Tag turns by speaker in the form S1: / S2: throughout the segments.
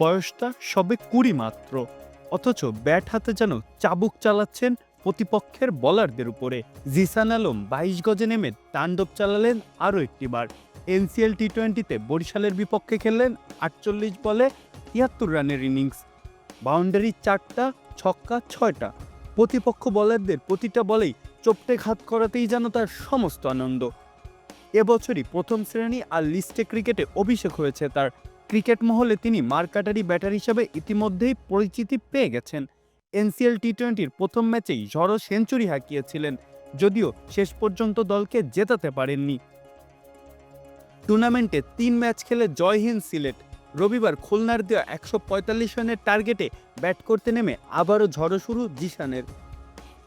S1: বয়সটা সবে কুড়ি মাত্র। অথচ ব্যাট হাতে যেন চাবুক চালাচ্ছেন প্রতিপক্ষের বলারদের উপরে। জিসান আলম বাইশ গজে নেমে তাণ্ডব চালালেন আরও একটিবার। এনসিএল টি টোয়েন্টিতে বরিশালের বিপক্ষে খেললেন আটচল্লিশ বলে তিয়াত্তর রানের ইনিংস। বাউন্ডারি চারটা, ছক্কা, ছয়টা। প্রতিপক্ষ বলারদের প্রতিটা বলেই চোপটে ঘাত করাতেই যেন তার সমস্ত আনন্দ। এবছরই প্রথম শ্রেণি আর লিস্টে ক্রিকেটে অভিষেক হয়েছে তার। ক্রিকেট মহলে তিনি মার্কাটারি ব্যাটার হিসাবে ইতিমধ্যেই পরিচিতি পেয়ে গেছেন। এনসিএল টি টোয়েন্টির প্রথম ম্যাচেই ঝড়ো সেঞ্চুরি হাঁকিয়েছিলেন, যদিও শেষ পর্যন্ত দলকে জেতাতে পারেননি। টুর্নামেন্টে তিন ম্যাচ খেলে জয়হীন সিলেট। রবিবার খুলনার দেওয়া একশো পঁয়তাল্লিশ রানের টার্গেটে ব্যাট করতে নেমে আবারও ঝড়ো শুরু জিশানের।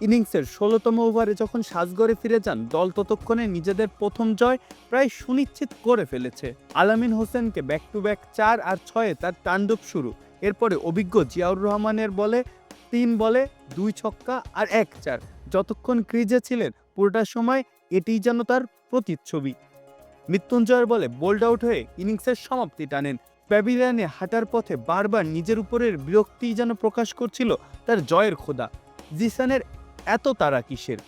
S1: ইনিংসের ষোলোতম ওভারে যখন সাজগড়ে ফিরে যান, দল ততক্ষণে নিজেদের প্রথম জয় প্রায় সুনিশ্চিত করে ফেলেছে। আলামিন হোসেনকে ব্যাক টু ব্যাক চার আর ছয়ে তার তাণ্ডব শুরু। এরপরে অভিজ্ঞ জিয়াউর রহমানের বলে তিন বলে দুই ছক্কা আর এক চার। যতক্ষণ ক্রিজে ছিলেন, পুরোটা সময় এটিই যেন তার প্রতিচ্ছবি। মৃত্যুঞ্জয়ের বলে বোল্ড আউট হয়ে ইনিংসের সমাপ্তি টানেন। প্যাভিলিয়নে হাঁটার পথে বারবার নিজের উপরের বিরক্তিই যেন প্রকাশ করছিল তার জয়ের খোদা। জিসানের এত তারা কিসের?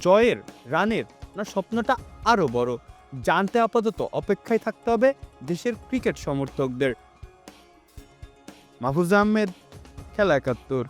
S1: জয়ের, রানের, না স্বপ্নটা আরও বড়। জানতে আপাতত অপেক্ষায় থাকতে হবে দেশের ক্রিকেট সমর্থকদের। মাহফুজ আহমেদ, খেলা একাত্তর।